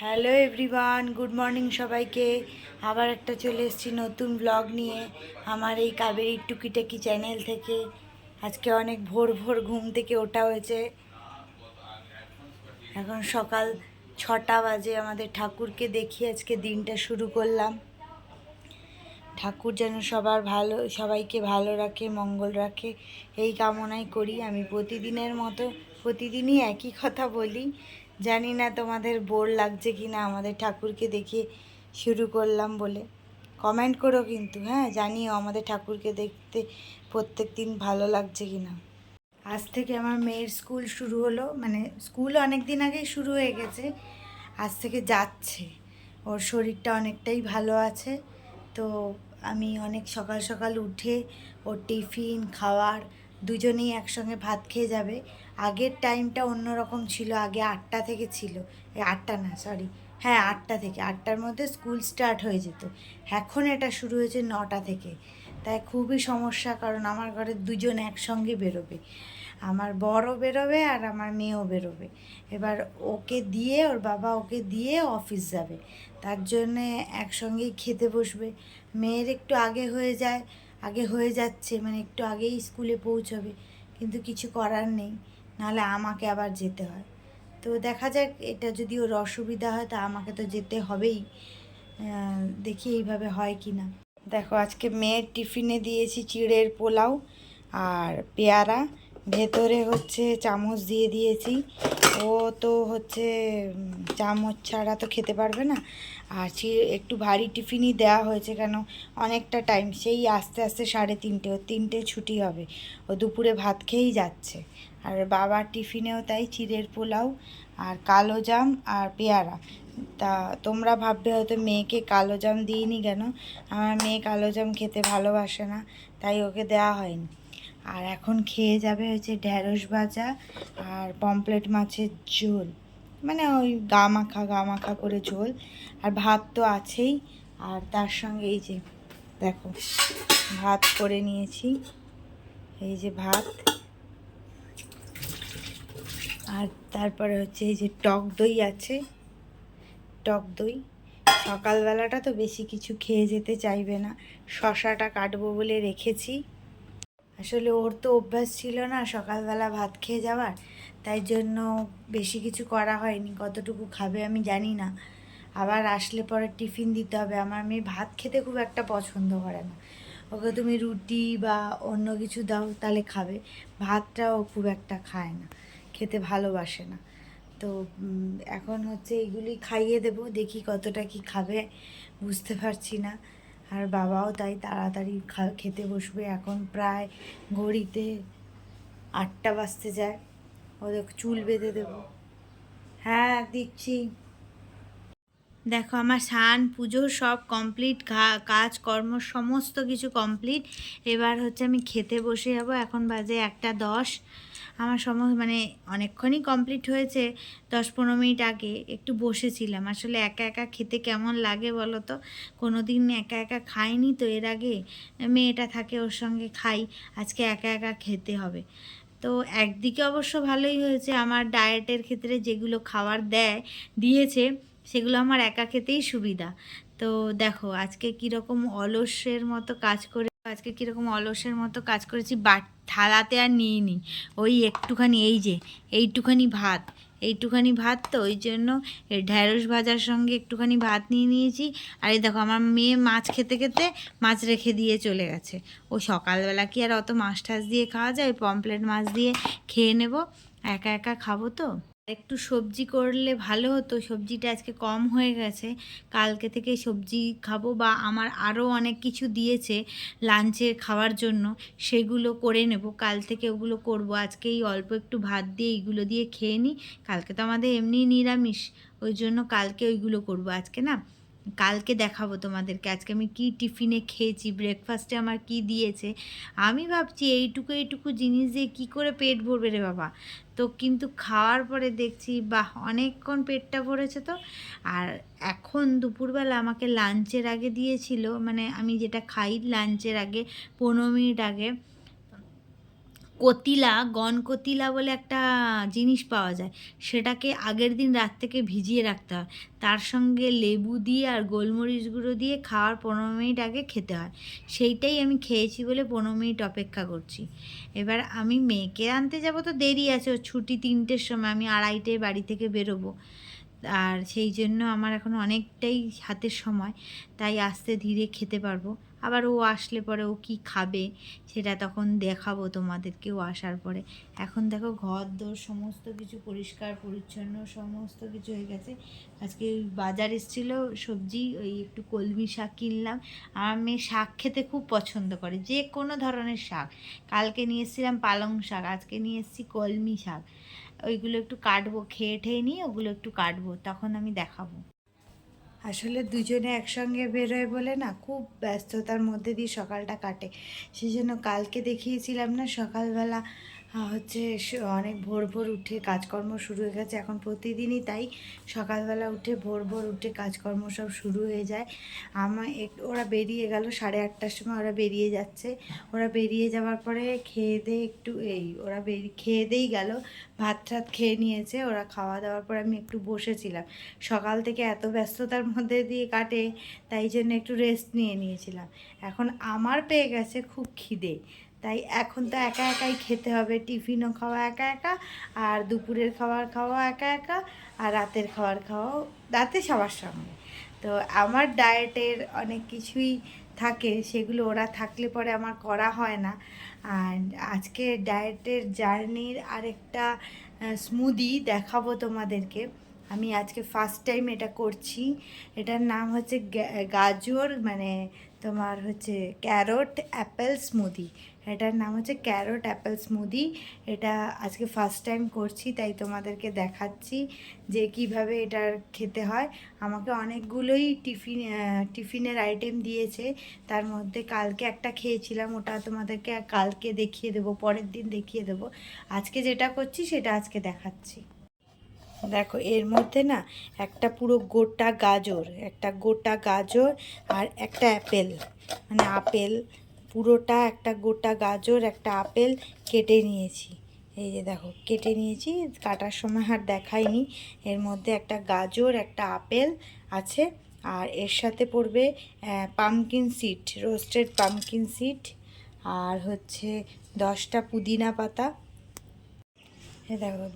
Hello everyone good morning সবাইকে। আবার একটা চলে এসেছি নতুন ব্লগ নিয়ে আমার এই কাবেরী টুকিটাকি চ্যানেল থেকে। আজকে অনেক ভোর ভোর ঘুম থেকে ওঠা হয়েছে। এখন সকাল ছটা বাজে, আমাদের ঠাকুরকে দেখি আজকে দিনটা শুরু করলাম। ঠাকুর যেন সবার ভালো, সবাইকে ভালো রাখে, মঙ্গল রাখে, এই কামনাই করি। আমি প্রতিদিনের মতো, প্রতিদিনই একই কথা বলি। জানি না তোমাদের বোর লাগছে কি না আমাদের ঠাকুরকে দেখে শুরু করলাম বলে। কমেন্ট করো কিন্তু হ্যাঁ জানিও আমাদের ঠাকুরকে দেখতে প্রত্যেক দিন ভালো লাগছে কি না আজ থেকে আমার মেয়ের স্কুল শুরু হলো মানে স্কুল অনেক দিন আগেই শুরু হয়ে গেছে, আজ থেকে যাচ্ছে। ওর শরীরটা অনেকটাই ভালো আছে, তো আমি অনেক সকাল সকাল উঠে ওর টিফিন, খাওয়ার দুজনেই একসঙ্গে ভাত খেয়ে যাবে। আগের টাইমটা অন্যরকম ছিল, আগে আটটা থেকে ছিল। আটটা না সরি হ্যাঁ আটটা থেকে। আটটার মধ্যে স্কুল স্টার্ট হয়ে যেত। এখন এটা শুরু হয়েছে নটা থেকে। তাই খুবই সমস্যা, কারণ আমার ঘরে দুজন একসঙ্গে বেরোবে। আমার বড়ও বেরোবে আর আমার মেয়েও বেরোবে। এবার ওকে দিয়ে, ওর বাবা ওকে দিয়ে অফিস যাবে। তার জন্যে একসঙ্গেই খেতে বসবে। মেয়ের একটু আগে হয়ে যায়, আগে হয়ে যাচ্ছে মানে একটু আগেই স্কুলে পৌঁছবে। কিন্তু কিছু করার নেই, নাহলে আমাকে আবার যেতে হয়। তো দেখা যাক, এটা যদি ওর অসুবিধা হয়, তা আমাকে তো যেতে হবেই। দেখি এইভাবে হয় কি না। দেখো, আজকে মেয়ের টিফিনে দিয়েছি চিড়ের পোলাও আর পেয়ারা। ভেতরে হচ্ছে চামচ দিয়ে দিয়েছি। ও তো হচ্ছে, চামচ ছাড়া তো খেতে পারবে না। আর চি- একটু ভারী টিফিনই দেওয়া হয়েছে কেন? অনেকটা টাইম সেই আস্তে আস্তে সাড়ে তিনটে ও তিনটে ছুটি হবে। ও দুপুরে ভাত খেয়েই যাচ্ছে। আর বাবার টিফিনেও তাই চিড়ের পোলাও আর কালো জাম আর পেয়ারা। তা তোমরা ভাববে হয়তো মেয়েকে কালো জাম দিইনি কেন? আমার মেয়ে কালো জাম খেতে ভালোবাসে না, তাই ওকে দেওয়া হয়নি। আর এখন খেয়ে যাবে হচ্ছে ঢ্যাঁড়স ভাজা আর পমপ্লেট মাছের ঝোল। মানে ওই গা মাখা গা মাখা করে ঝোল। আর ভাত তো আছেই। আর তার সঙ্গে এই যে, দেখো, ভাত করে নিয়েছি। এই যে ভাত। আর তারপরে হচ্ছে এই যে টক দই আছে। টক দই। সকালবেলাটা তো বেশি কিছু খেয়ে যেতে চাইবে না। শশাটা কাটবো বলে রেখেছি। আসলে ওর তো অভ্যাস ছিল না সকালবেলা ভাত খেয়ে যাওয়ার, তাই জন্য বেশি কিছু করা হয়নি। কতটুকু খাবে আমি জানি না। আবার আসলে পরে টিফিন দিতে হবে। আমার মেয়ে ভাত খেতে খুব একটা পছন্দ করে না। ওকে তুমি রুটি বা অন্য কিছু দাও, তাহলে খাবে। ভাতটাও খুব একটা খায় না, খেতে ভালোবাসে না। তো এখন হচ্ছে এইগুলি খাইয়ে দেবো, দেখি কতটা কি খাবে, বুঝতে পারছি না। আর বাবাও তাই তাড়াতাড়ি খেতে বসবে। এখন প্রায় ঘড়িতে আটটা বাজতে যায়। ওদের চুল বেঁধে দেবো। হ্যাঁ দিচ্ছি। দেখো, আমার স্নান, পুজো সব কমপ্লিট কাজকর্ম সমস্ত কিছু কমপ্লিট। এবার হচ্ছে আমি খেতে বসে যাব। এখন বাজে একটা দশ। আমার সময় মানে অনেকক্ষণই কমপ্লিট হয়েছে। দশ পনেরো মিনিট আগে একটু বসেছিলাম। আসলে একা একা খেতে কেমন লাগে বলো তো? কোনো দিন একা একা খাইনি তো এর আগে। মেয়েটা থাকে ওর সঙ্গে খাই। আজকে একা একা খেতে হবে। তো একদিকে অবশ্য ভালোই হয়েছে। আমার ডায়েটের ক্ষেত্রে যেগুলো খাবার দেয়, দিয়েছে, সেগুলো আমার একা খেতেই সুবিধা। তো দেখো, আজকে কীরকম অলসের মতো কাজ করে, আজকে কীরকম অলসের মতো কাজ করেছি, বাট থালাতে আর নিয়ে নিই ওই একটুখানি, এই যে, এইটুখানি ভাত। এইটুখানি ভাত তো, ওই জন্য ঢ্যাঁড়স ভাজার সঙ্গে একটুখানি ভাত নিয়ে নিয়েছি। আর এই দেখো, আমার মেয়ে মাছ খেতে খেতে মাছ রেখে দিয়ে চলে গেছে। ও সকালবেলা কি আর অত মাছ টাছ দিয়ে খাওয়া যায়? পমপ্লেট মাছ দিয়ে খেয়ে নেব। একা একা খাব তো? একটু সবজি করলে ভালো হতো। সবজিটা আজকে কম হয়ে গেছে। কালকে থেকে সবজি খাব বা আমার আরও অনেক কিছু দিয়েছে লাঞ্চে খাওয়ার জন্য, সেগুলো করে নেব। কাল থেকে ওগুলো করব। আজকে এই অল্প একটু ভাত দিয়ে এইগুলো দিয়ে খেয়ে নিই। কালকে তো আমাদের এমনি নিরামিষ, ওই জন্য কালকে ওইগুলো করব। আজকে না কালকে দেখাবো তোমাদেরকে। আজকে আমি কি টিফিনে খেয়েছি ব্রেকফাস্টে আমার কি দিয়েছে। আমি ভাবছি এইটুকু এইটুকু জিনিস দিয়ে কী করে পেট ভরবে রে বাবা। তো কিন্তু খাওয়ার পরে দেখছি, বাহ, অনেকক্ষণ পেটটা ভরেছে তো। আর এখন দুপুরবেলা আমাকে লাঞ্চের আগে দিয়েছিল মানে আমি যেটা খাই লাঞ্চের আগে, পনেরো মিনিট আগে। কতিলা গন কতিলা বলে একটা জিনিস পাওয়া যায়। সেটাকে আগের দিন রাত থেকে ভিজিয়ে রাখতে হয়। তার সঙ্গে লেবু দিয়ে আর গোলমরিচ গুঁড়ো দিয়ে খাওয়ার পনেরো মিনিট আগে খেতে হয়। সেইটাই আমি খেয়েছি বলে পনেরো মিনিট অপেক্ষা করছি। এবার আমি মেয়েকে আনতে যাব তো দেরি আছে ও ছুটি তিনটের সময়, আমি আড়াইটে বাড়ি থেকে বেরোবো। আর সেই জন্য আমার এখন অনেকটাই হাতের সময়, তাই আস্তে ধীরে খেতে পারব। আবার ও আসলে পরে ও কি খাবে সেটা তখন দেখাবো তোমাদেরকে ও আসার পরে। এখন দেখো ঘর দোর সমস্ত কিছু পরিষ্কার, পরিচ্ছন্ন সমস্ত কিছু হয়ে গেছে। আজকে বাজার এসেছিল সবজি, ওই একটু কলমি শাক কিনলাম। আমার মেয়ে শাক খেতে খুব পছন্দ করে, যে কোনো ধরনের শাক। কালকে নিয়ে এসেছিলাম পালং শাক, আজকে নিয়ে এসেছি কলমি শাক। ওইগুলো একটু কাটবো, খেয়ে ঠেয়ে নিয়ে ওগুলো একটু কাটবো, তখন আমি দেখাবো। আসলে দুজনে একসঙ্গে বেরোয় বলে না, খুব ব্যস্ততার মধ্যে দিয়ে সকালটা কাটে। সেই জন্য কালকে দেখিয়েছিলাম না সকালবেলা হচ্ছে অনেক ভোর ভোর উঠে কাজকর্ম শুরু হয়ে গেছে। এখন প্রতিদিনই তাই সকালবেলা উঠে ভোর ভোর উঠে কাজকর্ম সব শুরু হয়ে যায়। আমার ওরা বেরিয়ে গেল সাড়ে আটটার সময় ওরা বেরিয়ে যাচ্ছে। ওরা বেরিয়ে যাওয়ার পরে খেয়ে দিয়ে একটু এই, ওরা বেরিয়ে খেয়ে দিয়েই গেল। ভাত টাত খেয়ে নিয়েছে, ওরা খাওয়া দাওয়ার পর আমি একটু বসেছিলাম। সকাল থেকে এত ব্যস্ততার মধ্যে দিয়ে কাটে, তাই জন্য একটু রেস্ট নিয়ে নিয়েছিলাম। এখন আমার পেয়ে গেছে খুব খিদে। তাই এখন তো একা একাই খেতে হবে। টিফিনও খাওয়া একা একা, আর দুপুরের খাবার খাওয়া একা একা, আর রাতের খাবার খাওয়াও, রাতে সবার সঙ্গে তো আমার ডায়েটের অনেক কিছুই থাকে, সেগুলো ওরা থাকলে পরে আমার করা হয় না। আর আজকে ডায়েটের জার্নির আরেকটা স্মুদি দেখাবো তোমাদেরকে। আমি আজকে ফার্স্ট টাইম এটা করছি। এটার নাম হচ্ছে গাজর মানে তোমার হচ্ছে ক্যারট, অ্যাপেল স্মুদি এটার নাম হচ্ছে ক্যারোট অ্যাপেল স্মুদি। এটা আজকে ফার্স্ট টাইম করছি, তাই তোমাদেরকে দেখাচ্ছি যে কীভাবে এটার খেতে হয়। আমাকে অনেকগুলোই টিফিন টিফিনের আইটেম দিয়েছে। তার মধ্যে কালকে একটা খেয়েছিলাম, ওটা তোমাদেরকে কালকে দেখিয়ে দেবো, পরের দিন দেখিয়ে দেবো। আজকে যেটা করছি, সেটা আজকে দেখাচ্ছি। দেখো, এর মধ্যে না একটা পুরো গোটা গাজর, একটা গোটা গাজর আর একটা অ্যাপেল। মানে আপেল পুরোটা একটা গোটা গাজর, একটা আপেল কেটে নিয়েছি। এই যে দেখো, কেটে নিয়েছি, কাটার সময় আর দেখাইনি। এর মধ্যে একটা গাজর, একটা আপেল আছে, আর এর সাথে পড়বে pumpkin seed roasted pumpkin seed আর হচ্ছে দশটা পুদিনা পাতা। দেখো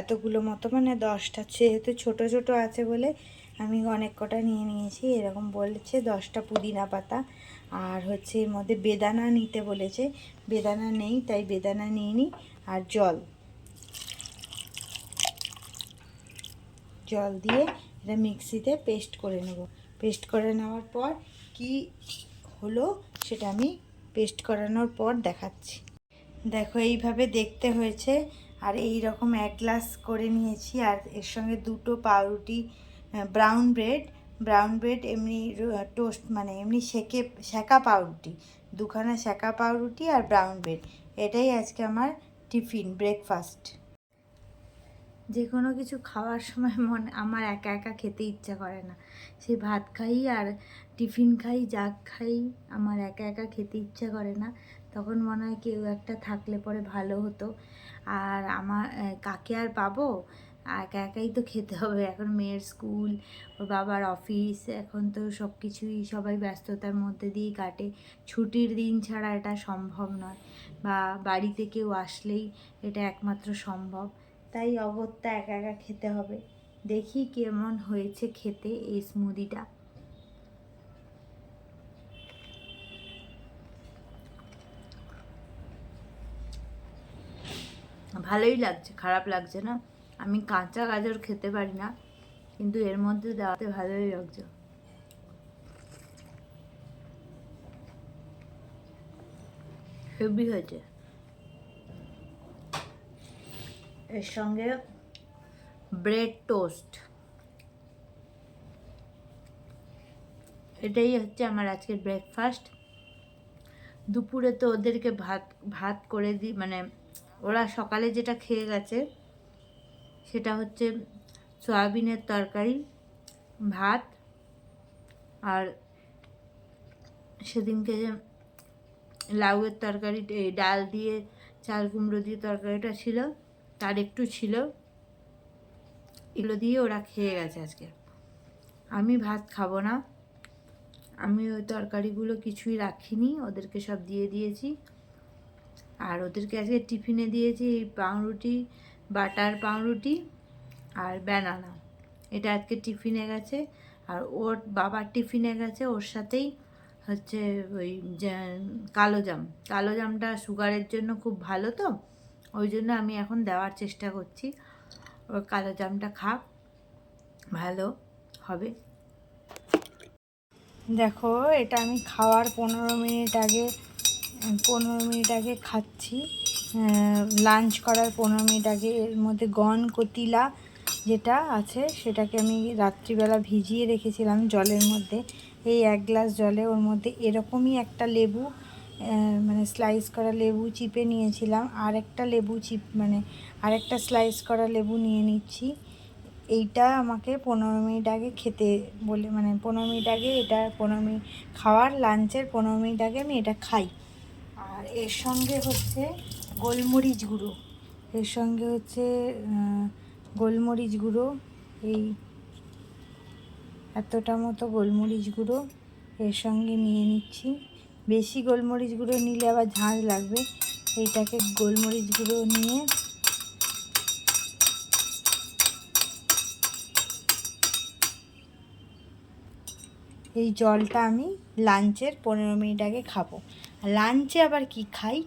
এতগুলো মতো মানে দশটা, যেহেতু ছোটো ছোটো আছে বলে আমি অনেক কটা নিয়ে নিয়েছি, এরকম বলেছে দশটা পুদিনা পাতা। আর হচ্ছে এর মধ্যে বেদানা নিতে বলেছে। বেদানা নেই, তাই বেদানা নিয়ে নিই আর জল। জল দিয়ে এটা মিক্সিতে পেস্ট করে নেব। পেস্ট করে নেওয়ার পর কি হলো সেটা আমি পেস্ট করানোর পর দেখাচ্ছি। দেখো, এইভাবে দেখতে হয়েছে। আর এই রকম এক গ্লাস করে নিয়েছি। আর এর সঙ্গে দুটো পাউরুটি ব্রাউন ব্রেড ব্রাউন ব্রেড এমনি টোস্ট মানে এমনি সেকে সেকা পাউরুটি। দুখানা সেকা পাউরুটি আর ব্রাউন ব্রেড এটাই আজকে আমার টিফিন ব্রেকফাস্ট যে কোনো কিছু খাওয়ার সময় মনে, আমার একা একা খেতে ইচ্ছা করে না। সেই ভাত খাই আর টিফিন খাই, যা খাই, আমার একা একা খেতে ইচ্ছা করে না। তখন মনে হয় কেউ একটা থাকলে পরে ভালো হতো। আর আমার কাকে আর পাবো? একা একাই তো খেতে হবে। এখন মেয়ের স্কুল, ওর বাবার অফিস, এখন তো সব কিছুই সবাই ব্যস্ততার মধ্যে দিয়েই কাটে। ছুটির দিন ছাড়া এটা সম্ভব নয় বা বাড়িতে কেউ আসলেই এটা একমাত্র সম্ভব। তাই অগত্যা একা একা খেতে হবে। দেখি কেমন হয়েছে খেতে এই স্মুদিটা। ভালোই লাগছে, খারাপ লাগছে না? আমি কাঁচা গাজর খেতে পারি না, কিন্তু এর মধ্যে দেওয়াতে ভালোই লাগছে। হেভি হয়েছে। এর সঙ্গে ব্রেড টোস্ট। এটাই হচ্ছে আমার আজকের ব্রেকফাস্ট। দুপুরে তো ওদেরকে ভাত ভাত করে দিই মানে ওরা সকালে যেটা খেয়ে গেছে সেটা হচ্ছে সয়াবিনের তরকারি, ভাত আর সেদিনকে যে লাউয়ের তরকারি ডাল দিয়ে চাল কুমড়ো দিয়ে তরকারিটা ছিল, তার একটু ছিল। এগুলো দিয়ে ওরা খেয়ে গেছে আজকে। আমি ভাত খাব না। আমি ওই তরকারিগুলো কিছুই রাখিনি, ওদেরকে সব দিয়ে দিয়েছি। আর ওদেরকে আজকে টিফিনে দিয়েছি এই পাউরুটি বাটার পাউরুটি আর ব্যানানা। এটা আজকে টিফিনে গেছে। আর ওর বাবার টিফিনে গেছে, ওর সাথেই হচ্ছে ওই কালো জাম। কালো জামটা সুগারের জন্য খুব ভালো তো, ওই জন্য আমি এখন দেওয়ার চেষ্টা করছি। ওর কালো জামটা খাক, ভালো হবে। দেখো, এটা আমি খাওয়ার পনেরো মিনিট আগে, পনেরো মিনিট আগে খাচ্ছি। লাঞ্চ করার পনেরো মিনিট আগে এর মধ্যে গন কতিলা যেটা আছে, সেটাকে আমি রাত্রিবেলা ভিজিয়ে রেখেছিলাম জলের মধ্যে। এই এক গ্লাস জলে ওর মধ্যে এরকমই একটা লেবু মানে স্লাইস করা লেবু চিপে নিয়েছিলাম। আর একটা লেবু চিপ মানে আরেকটা স্লাইস করা লেবু নিয়ে নিচ্ছি। এইটা আমাকে পনেরো মিনিট আগে খেতে বলে মানে পনেরো মিনিট আগে এটা পনেরো মিনিট খাওয়ার লাঞ্চের পনেরো মিনিট আগে আমি এটা খাই। আর এর সঙ্গে হচ্ছে গোলমরিচ গুঁড়ো। এর সঙ্গে হচ্ছে গোলমরিচ গুঁড়ো, এই এতটা মতো গোলমরিচ গুঁড়ো এর সঙ্গে নিয়ে নিচ্ছি। বেশি গোলমরিচ গুঁড়ো নিলে আবার ঝাঁজ লাগবে। এইটাকে গোলমরিচ গুঁড়ো নিয়ে এই জলটা আমি লাঞ্চের পনেরো মিনিট আগে খাব। লাঞ্চে আবার কি খাই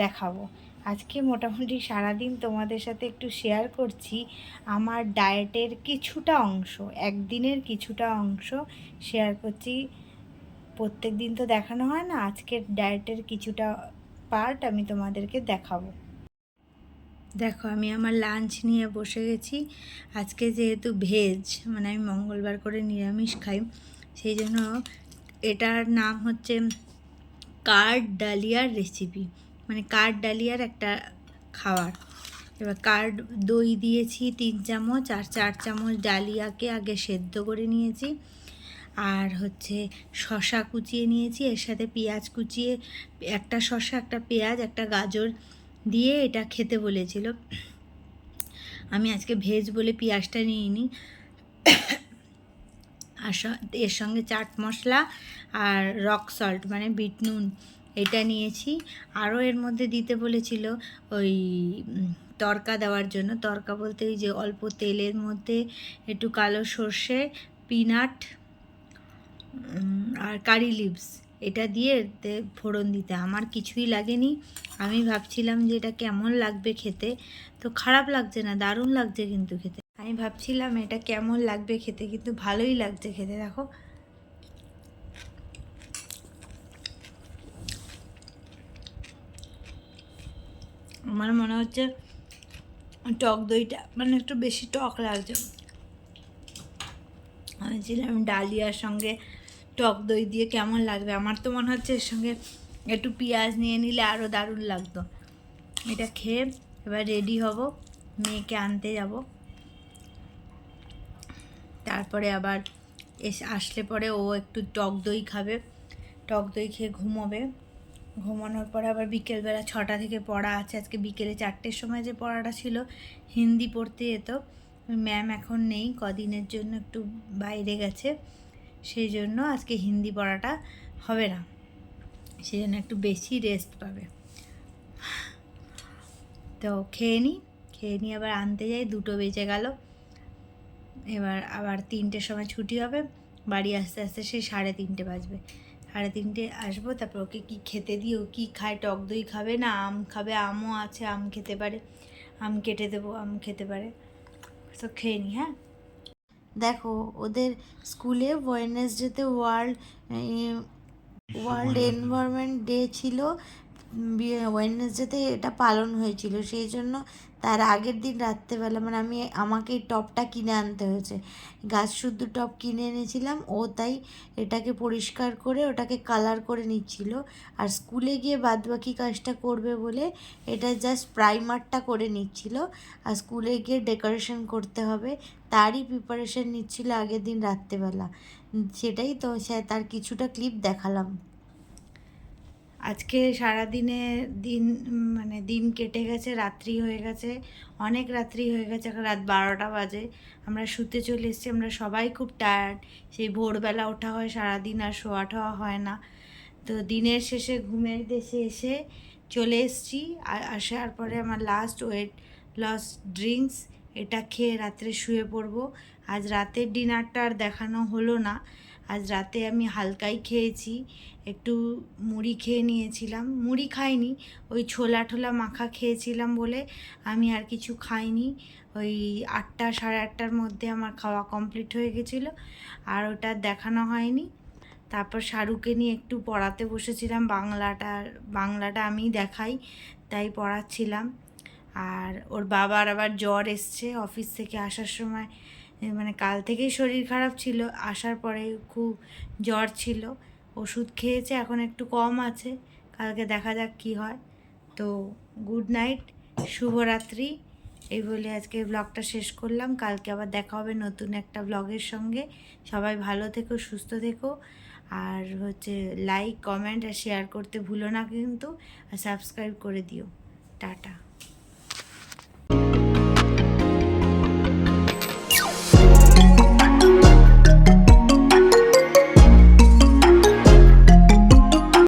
দেখাবো। আজকে মোটামুটি সারাদিন তোমাদের সাথে একটু শেয়ার করছি আমার ডায়েটের কিছুটা অংশ, একদিনের কিছুটা অংশ শেয়ার করছি। প্রত্যেক দিন তো দেখানো হয় না, আজকের ডায়েটের কিছুটা পার্ট আমি তোমাদেরকে দেখাবো। দেখো, আমি আমার লাঞ্চ নিয়ে বসে গেছি। আজকে যেহেতু ভেজ মানে আমি মঙ্গলবার করে নিরামিষ খাই, সেই জন্য এটার নাম হচ্ছে কার্ড ডালিয়ার রেসিপি মানে কার্ড ডালিয়ার একটা খাবার এবার কার্ড দই দিয়েছি তিন চামচ আর চার চামচ ডালিয়াকে আগে সেদ্ধ করে নিয়েছি। আর হচ্ছে শশা কুচিয়ে নিয়েছি, এর সাথে পেঁয়াজ কুচিয়ে, একটা শশা একটা পেঁয়াজ, একটা গাজর দিয়ে এটা খেতে বলেছিল। আমি আজকে ভেজ বলে পেঁয়াজটা নিইনি। আর এর সঙ্গে চাট মশলা আর রক সল্ট মানে বিট নুন এটা নিয়েছি। আরও এর মধ্যে দিতে বলেছিল ওই তড়কা দেওয়ার জন্য। তরকা বলতে ওই যে অল্প তেলের মধ্যে একটু কালো সর্ষে, পিনাট আর কারি লিভস। এটা দিয়ে ফোড়ন দিতে। আমার কিছুই লাগেনি। আমি ভাবছিলাম যে এটা কেমন লাগবে খেতে। তো খারাপ লাগছে না, দারুণ লাগছে কিন্তু খেতে। আমি ভাবছিলাম এটা কেমন লাগবে খেতে, কিন্তু ভালোই লাগছে খেতে, দেখো। আমার মনে হচ্ছে টক দইটা মানে একটু বেশি টক লাগছে। আমি ডালিয়ার সঙ্গে টক দই দিয়ে কেমন লাগবে? আমার তো মনে হচ্ছে এর সঙ্গে একটু পেঁয়াজ নিয়ে নিলে আরও দারুণ লাগতো। এটা খেয়ে এবার রেডি হব, মেয়েকে আনতে যাব। তারপরে আবার এসে, আসলে পরে ও একটু টক দই খাবে। টক দই খেয়ে ঘুমোবে। ঘুমানোর পরে আবার বিকেলবেলা ছটা থেকে পড়া আছে। আজকে বিকেলে চারটের সময় যে পড়াটা ছিল, হিন্দি পড়তে যেত। ম্যাম এখন নেই, কদিনের জন্য একটু বাইরে গেছে। সেই জন্য আজকে হিন্দি পড়াটা হবে না। সেই জন্য একটু বেশি রেস্ট পাবে। তো খেয়ে নিই খেয়ে নিয়ে আবার আনতে যাই, দুটো বেজে গেল। এবার আবার তিনটের সময় ছুটি হবে, বাড়ি আসতে আসতে সেই সাড়ে তিনটে বাজবে। সাড়ে তিনটে আসব তারপর ওকে কী খেতে দিও কি খায় টক দই খাবে না আম খাবে আমও আছে আম খেতে পারে আম কেটে দেবো আম খেতে পারে। তো খেয়ে নি হ্যাঁ? দেখো ওদের স্কুলে ওয়েনেসডেতে ওয়ার্ল্ড ওয়ার্ল্ড এনভায়রনমেন্ট ডে ছিল ওয়েনেসডেতে এটা পালন হয়েছিল। সেই জন্য তার আগের দিন রাত্রেবেলা মানে আমি আমাকে এই টপটা কিনে আনতে হয়েছে। গাছ শুদ্ধ টপ কিনে এনেছিলাম, ও তাই এটাকে পরিষ্কার করে ওটাকে কালার করে নিচ্ছিল। আর স্কুলে গিয়ে বাদবাকি কাজটা করবে বলে এটা জাস্ট প্রাইমারটা করে নিচ্ছিল। আর স্কুলে গিয়ে ডেকোরেশন করতে হবে, তারই প্রিপারেশন নিচ্ছিল আগের দিন রাত্রেবেলা। সেটাই তো তার কিছুটা ক্লিপ দেখালাম। আজকে সারাদিনে দিন মানে দিন কেটে গেছে, রাত্রি হয়ে গেছে, অনেক রাত্রি হয়ে গেছে, এখন রাত বারোটা বাজে। আমরা শুতে চলে এসেছি, আমরা সবাই খুব টায়ার্ড সেই ভোরবেলা ওঠা হয়, সারাদিন আর শোয়া ঠোয়া হয় না। তো দিনের শেষে ঘুমের দেশে এসে চলে এসেছি আসার পরে আমার লাস্ট ওয়েট লস ড্রিঙ্কস এটা খেয়ে রাত্রে শুয়ে পড়ব। আজ রাতের ডিনারটা আর দেখানো হলো না। আজ রাতে আমি হালকাই খেয়েছি, একটু মুড়ি খেয়ে নিয়েছিলাম। মুড়ি খাইনি, ওই ছোলা ঠোলা মাখা খেয়েছিলাম বলে আমি আর কিছু খাইনি। ওই আটটা সাড়ে আটটার মধ্যে আমার খাওয়া কমপ্লিট হয়ে গেছিল, আর ওটা দেখানো হয়নি। তারপর শাহরুখকে নিয়ে একটু পড়াতে বসেছিলাম, বাংলাটা বাংলাটা আমি দেখাই, তাই পড়াচ্ছিলাম। আর ওর বাবার আবার জ্বর এসছে অফিস থেকে আসার সময় মানে কাল থেকেই শরীর খারাপ ছিল, আসার পরে খুব জ্বর ছিল, ওষুধ খেয়েছে, এখন একটু কম আছে, কালকে দেখা যাক কি হয়। তো গুড নাইট শুভরাত্রি, এই বলে আজকে ব্লগটা শেষ করলাম, কালকে আবার দেখা হবে নতুন একটা ব্লগের সঙ্গে। সবাই ভালো থেকো, সুস্থ থেকো, আর হচ্ছে লাইক কমেন্ট আর শেয়ার করতে ভুলো না কিন্তু, আর সাবস্ক্রাইব করে দিও। টাটা।